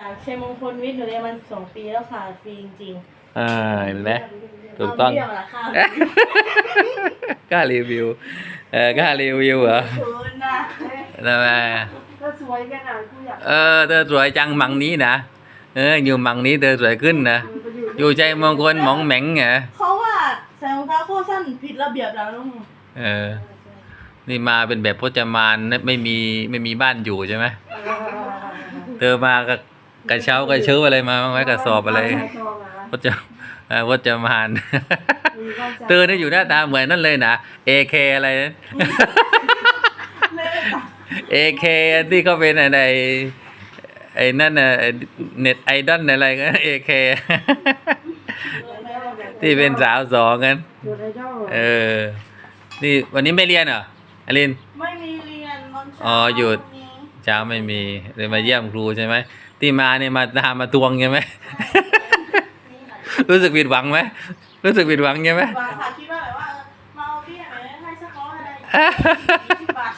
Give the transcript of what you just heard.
จากชัยมงคลวิทย์หนูเรียนมันสองปีแล้วค่ะฟรีจริงอ่าเห็นไหมๆถูกต้อง เาเรื่องละค่ะกล้ารีวิวเออกล้ารีวิวเหรอคุณนะทำไมก็สวยกันอะกูอยากเออเธอสวยจังมังนี้นะเอออยู่มังนี้เธอสวยขึ้นนะอยู่ใจมงคลหมองแหม่งไงเขาว่าใส่รองเท้าโคตรสั้นผิดระเบียบแล้วน้องเออ นี่มาเป็นแบบพจมานนะไม่มีไม่มีบ้านอยู่ใช่ไหมเธอมากับ กระเช้ากระเชื้ออะไรมาบ้างไหมกระสอบอะไรพจเอ่อพจมานเธอนี่อยู่หน้าตาเหมือนนั่นเลยนะ AK อะไรนะ AK ที่เขาเป็นอะไรไอ้นั่นน่ะเน็ตไอดอลอะไรกัน AK ที่เป็นสาวสองกันเออนี่วันนี้ไม่เรียนเหรออลินไม่มีเรียนตอนเช้าอ๋อหยุดวันนี้เช้าไม่มีเลยมาเยี่ยมครูใช่ไหม ที่มาเนี่ยมาตามมาทวงใช่ไหม รู้สึกผิดหวังไหมรู้สึกผิดหวังใช่ไหมบางค่ะคิดว่าแบบว่าเออมาเอาเบี้ยไหนให้สักร้อยอะไรยี่สิบบาท